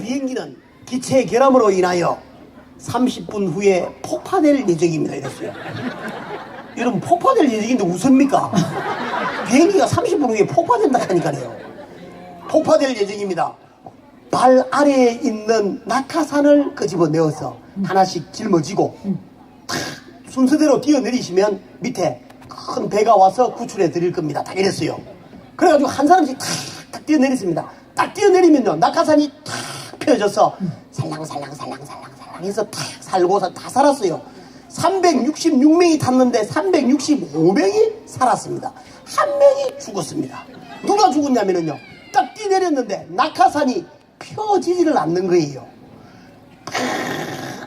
비행기는 기체 결함으로 인하여 30분 후에 폭파될 예정입니다. 이랬어요. 여러분 폭파될 예정인데 웃습니까? 비행기가 30분 후에 폭파된다 하니까요. 폭파될 예정입니다. 발 아래에 있는 낙하산을 끄집어 내어서 하나씩 짊어지고 탁 순서대로 뛰어내리시면 밑에 큰 배가 와서 구출해 드릴 겁니다. 딱 이랬어요. 그래가지고 한 사람씩 탁, 탁 뛰어내렸습니다. 딱 뛰어내리면요 낙하산이 탁 펴져서 살랑살랑살랑살랑살랑 해서 탁 살고서 다 살았어요. 366명이 탔는데 365명이 살았습니다. 한 명이 죽었습니다. 누가 죽었냐면요. 딱 뛰내렸는데 낙하산이 펴지지를 않는 거예요.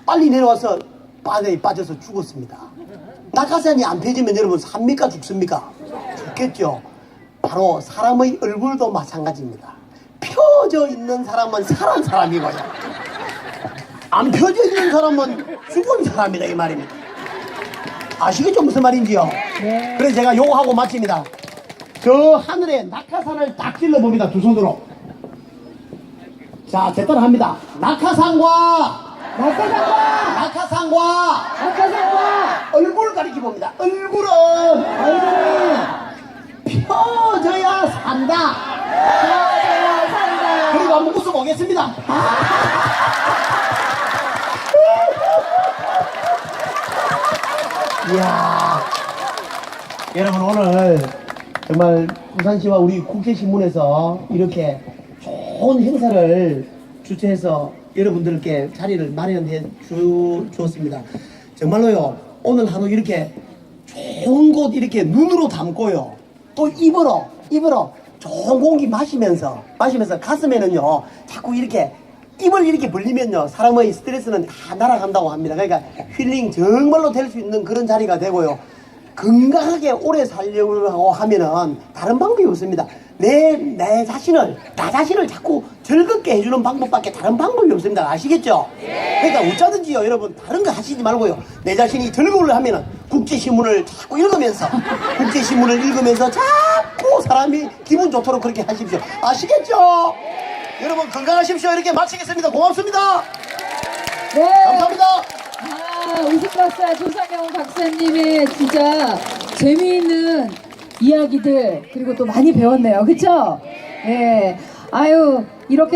빨리 내려와서 바다에 빠져서 죽었습니다. 낙하산이 안 펴지면 여러분 삽니까 죽습니까? 죽겠죠. 바로 사람의 얼굴도 마찬가지입니다. 펴져 있는 사람은 살은 사람이고요. 안 펴져 있는 사람은 죽은 사람이다 이 말입니다. 아시겠죠 무슨 말인지요? 네. 그래서 제가 요거 하고 마칩니다. 저 하늘에 낙하산을 딱 찔러 봅니다 두 손으로. 자, 제 따라 합니다. 낙하산과 낙하산과 낙하산과 낙하산과 얼굴 가리키 봅니다. 얼굴은 얼굴은 펴져야 산다. 한번 웃어 보겠습니다. 이야. 여러분 오늘 정말 부산시와 우리 국제신문에서 이렇게 좋은 행사를 주최해서 여러분들께 자리를 마련해 주, 주었습니다. 정말로요 오늘 하루 이렇게 좋은 곳 이렇게 눈으로 담고요 또 입으로 입으로 좋은 공기 마시면서 마시면서 가슴에는요 자꾸 이렇게 입을 이렇게 벌리면요 사람의 스트레스는 다 날아간다고 합니다. 그러니까 힐링 정말로 될 수 있는 그런 자리가 되고요. 건강하게 오래 살려고 하면은 다른 방법이 없습니다. 내, 내 자신을 나 자신을 자꾸 즐겁게 해주는 방법밖에 다른 방법이 없습니다. 아시겠죠? 그러니까 어쩌든지요 여러분 다른 거 하시지 말고요. 내 자신이 즐거우려 하면은 국제신문을 자꾸 읽으면서 국제신문을 읽으면서 자꾸 사람이 기분 좋도록 그렇게 하십시오 아시겠죠? 여러분 건강하십시오 이렇게 마치겠습니다 고맙습니다 네. 감사합니다 아, 우스박사 조상영 박사님의 진짜 재미있는 이야기들 그리고 또 많이 배웠네요. 그쵸? 네. 아유, 이렇게